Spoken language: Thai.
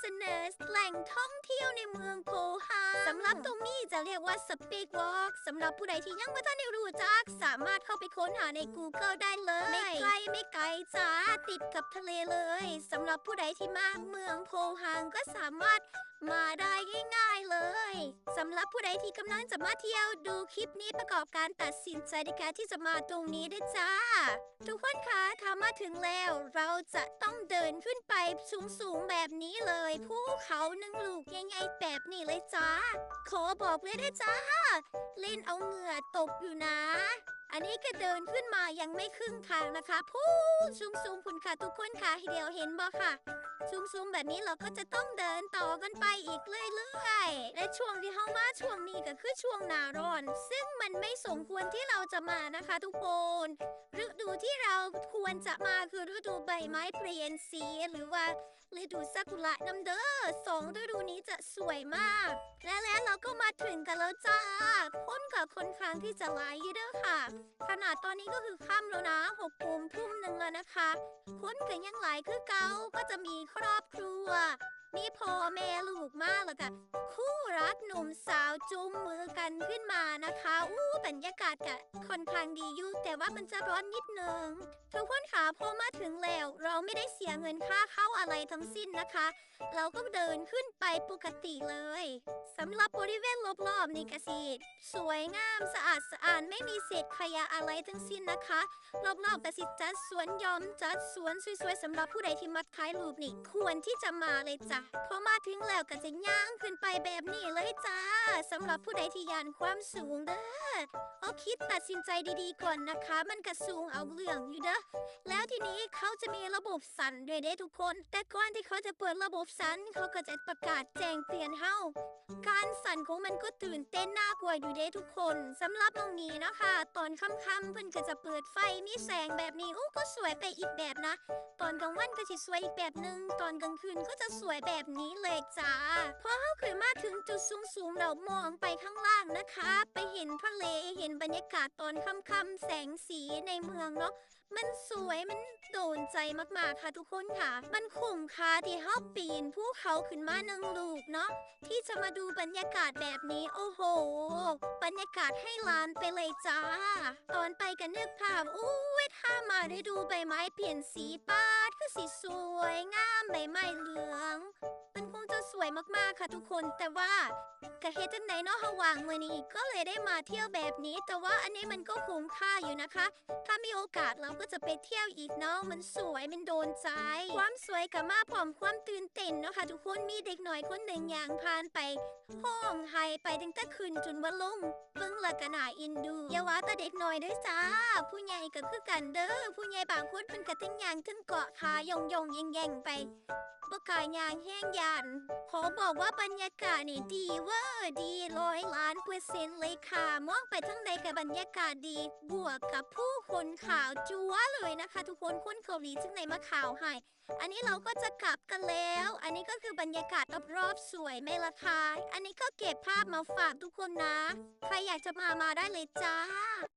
เสนอแหล่งท่องเที่ยวในเมืองโพฮาสำหรับตรงนี้จะเรียกว่าสปีกวอล์กสำหรับผู้ใดที่ยังไม่ทันได้รู้จัก สามารถเข้าไปค้นหาใน Google ได้เลย ไม่ไกลไม่ไกลจ้าติดกับทะเลเลยสำหรับผู้ใดที่มาเมืองโพฮางก็สามารถ มาได้ง่ายๆเลยสำหรับผู้ใดที่กำลังจะมาเที่ยวดูคลิปนี้ประกอบการตัดสินใจในการที่จะมาตรงนี้ได้จ้า ทุกคนคะถ้ามาถึงแล้ว เราจะต้องเดินขึ้นไปสูงๆแบบนี้เลยภูเขาหนึ่งลูกใหญ่ๆแบบนี้เลยจ้า ขอบอกเลยนะจ้า เล่นเอาเหงื่อตกอยู่นะ อันนี้ก็เดินขึ้นมายังไม่ครึ่งทางนะคะพูดสูงๆคุณค่ะทุกคนค่ะเดี๋ยวเห็นบ่ค่ะสูงๆแบบนี้เราก็จะต้องเดินต่อกันไปอีกเรื่อยๆและช่วงที่เข้ามาช่วงนี้ก็คือช่วงหนาร้อน ซึ่งมันไม่สมควรที่เราจะมานะคะทุกคน ควรจะมาคือฤดูใบไม้เปลี่ยนสี หรือว่าฤดูซากุระน้ำเด้อสองฤดูนี้จะสวยมาก และแล้วเราก็มาถึงกันแล้วจ้าคนกับคนครั้งที่จะไลฟ์เด้อค่ะ ขนาดตอนนี้ก็คือค่ำแล้วนะหกโมทุ่มหนึ่งแล้วนะคะคนก็ยังหลายคือเก่าก็จะมีครอบครัวมีพ่อแม่ลูกมากแล้วกันคู่รักหนุ่ม สาวจุงมือกันขึ้นมานะคะ อู้บรรยากาศกะค่อนข้างดีอยู่แต่ว่ามันจะร้อนนิดนึงทุกคนค่ะพอมาถึงแล้ว เราไม่ได้เสียเงินค่าเข้าอะไรทั้งสิ้นนะคะ เราก็เดินขึ้นไปปกติเลยสำหรับบริเวณรอบๆนี่กสิสวยงามสะอาดสะอาดไม่มีเศษขยะอะไรทั้งสิ้นนะคะ รอบๆกสิจัดสวนยอมจัดสวนสวยๆสำหรับผู้ใดที่มักถ่ายรูปนี่ควรที่จะมาเลยจ้ะพอมาถึงแล้วก็จะย่างขึ้นไปแบบนี้เลยจ้าสำหรับผู้ใดที่ยานความสูงเด้อ เอาคิดตัดสินใจดีๆก่อนนะคะ มันกระสูงเอาเรื่องอยู่เด้อแล้วทีนี้เขาจะมีระบบสั่นด้วยเด้ทุกคน แต่ก่อนที่เขาจะเปิดระบบสั่นเขาก็จะประกาศแจ้งเตือนเฮาการสั่นของมันก็ตื่นเต้นน่ากลัวอยู่เด้ทุกคนสำหรับตรงนี้นะคะ ตอนค่ำๆเพิ่นก็จะเปิดไฟมีแสงแบบนี้อู้ก็สวยไปอีกแบบนะ ตอนกลางวันก็จะสวยอีกแบบหนึ่งตอนกลางคืนก็จะสวยแบบนี้เลยจ้าพอเขาขึ้นมาถึงจุดสูงๆเรามองไปข้างล่างนะคะ ไปเห็นทะเลเห็นบรรยากาศตอนค่ำๆแสงสีในเมืองเนาะมันสวยมันโดนใจมากๆค่ะทุกคนค่ะ มันคุ้มค่าที่เฮาปีนภูเขาขึ้นมาหนึ่งลูกเนาะที่จะมาดูบรรยากาศแบบนี้โอ้โห บรรยากาศให้ล้านไปเลยจ้า ตอนไปกันนึกภาพอู้ยถ้ามาได้ดูใบไม้เปลี่ยนสีปาดคือสีสวยงามใบไม้เหลือง วยมากๆค่ะทุกคน แต่ว่ากะเฮ็ดจังไหนเนาะฮาวางมื้อนี้ก็เลยได้มาเที่ยวแบบนี้ แต่ว่าอันนี้มันก็คุ้มค่าอยู่นะคะ ถ้ามีโอกาสเราก็จะไปเที่ยวอีกเนาะมันสวยมันโดนใจ ความสวยกับมาพร้อมความตื่นเต้นเนาะค่ะทุกคนมีเด็กหน่อยคนหนึ่งอย่างผ่านไปห้องไห้ไปตั้งแต่คืนจนว่าลงเบิ่งละก็น่าอินดูอย่าว่าแต่เด็กหน่อยเด้วยจ้า ผู้ใหญ่ก็คือกันเด้อผู้ใหญ่บางคนเพิ่นก็ทั้งยางทั้งเกาะขายองยองๆแย่งๆไปบกล้ายยางแห้งยันขอบอกว่าบรรยากาศนี่ดีเวอร์ดีร้อยล้านเปอร์เซ็นต์เลยค่ะ มองไปทั้งใดกับบรรยากาศดี บวกกับผู้คนข่าวจัวเลยนะคะ ทุกคนคนเกาหลีซึ่งในมาข่าวให้ อันนี้เราก็จะกลับกันแล้ว อันนี้ก็คือบรรยากาศรอบๆสวยไหมล่ะคะอันนี้ก็เก็บภาพมาฝากทุกคนนะ ใครอยากจะมามาได้เลยจ้า